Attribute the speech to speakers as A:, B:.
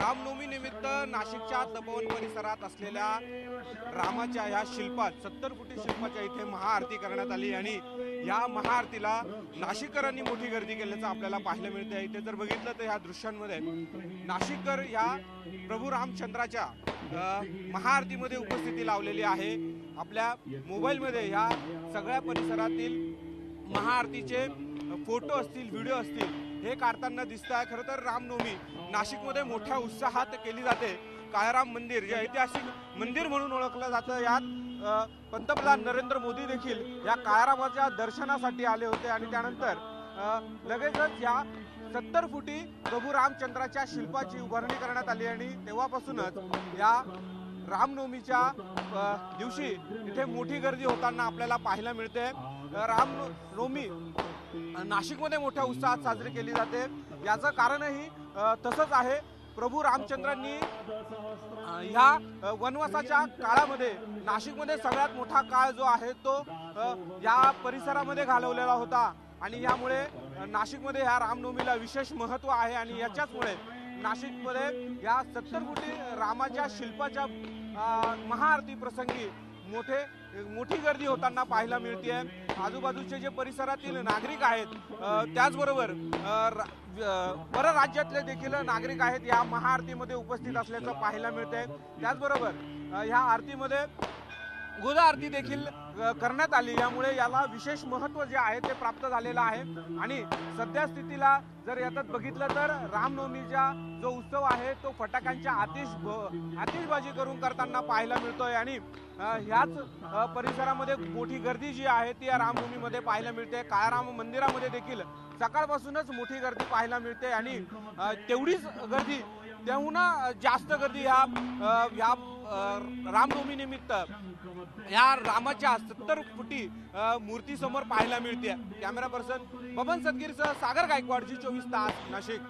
A: रामनवमी निमित्त नाशिकच्या तपोवन परिसरात असलेल्या रामाच्या ह्या शिल्पात सत्तर फुटी शिल्पाच्या इथे महाआरती करण्यात आली आणि या महाआरतीला नाशिककरांनी मोठी गर्दी केल्याचं आपल्याला पाहायला मिळते इथे जर बघितलं तर ह्या दृश्यांमध्ये नाशिककर या प्रभू रामचंद्राच्या महाआरतीमध्ये उपस्थिती लावलेली आहे. आपल्या मोबाईलमध्ये ह्या सगळ्या परिसरातील महाआरतीचे फोटो असतील व्हिडिओ असतील हे काढताना दिसत आहे. खरं तर रामनवमी नाशिकमध्ये मोठ्या उत्साहात केली जाते. काळाराम मंदिर जे ऐतिहासिक मंदिर म्हणून ओळखलं जातं. यात पंतप्रधान नरेंद्र मोदी देखील या काळारामाच्या दर्शनासाठी आले होते आणि त्यानंतर लगेचच या सत्तर फुटी प्रभू रामचंद्राच्या शिल्पाची उभारणी करण्यात आली आणि तेव्हापासूनच या रामनवमीच्या दिवशी इथे मोठी गर्दी होताना आपल्याला पाहायला मिळते. रामनवमी नाशिकमध्ये मोठ्या उत्साहात साजरी केली जाते. याचं कारणही तसंच आहे. प्रभू रामचंद्रांनी ह्या वनवासाच्या काळामध्ये नाशिकमध्ये सगळ्यात मोठा काळ जो आहे तो या परिसरामध्ये घालवलेला होता. आणि यामुळे नाशिकमध्ये ह्या रामनवमीला विशेष महत्त्व आहे. आणि याच्याचमुळे नाशिकमध्ये या सत्तर कोटी रामाच्या शिल्पाच्या महाआरती प्रसंगी मोठे मोठी गर्दी होताना पाहायला मिळते आजूबाजूचे जे परिसरातील नागरिक आहेत त्याचबरोबर रा- परराज्यातले देखील नागरिक आहेत या महाआरतीमध्ये उपस्थित असल्याचं पाहायला मिळतंय. त्याचबरोबर ह्या आरतीमध्ये गोदा आरती देखील करण्यात आली. यामुळे याला विशेष महत्त्व जे आहे ते प्राप्त झालेलं आहे. आणि सध्या स्थितीला जर याच्यात बघितलं तर रामनवमीचा जो उत्सव आहे तो फटाक्यांच्या आतिश आतिषबाजी करून करताना पाहायला मिळतोय. आणि ह्याच परिसरामध्ये मोठी गर्दी जी आहे ती या रामभूमीमध्ये पाहायला मिळते. काळाराम मंदिरामध्ये देखील सकाळपासूनच मोठी गर्दी पाहायला मिळते आणि तेवढीच गर्दी तेव्हा जास्त गर्दी ह्या ह्या रामनवमीनिमित्त या रामाच्या सत्तर फुटी मूर्तीसमोर पाहायला मिळते. कॅमेरा पर्सन बबन सदगीरसह सागर गायकवाडची चोवीस तास नाशिक.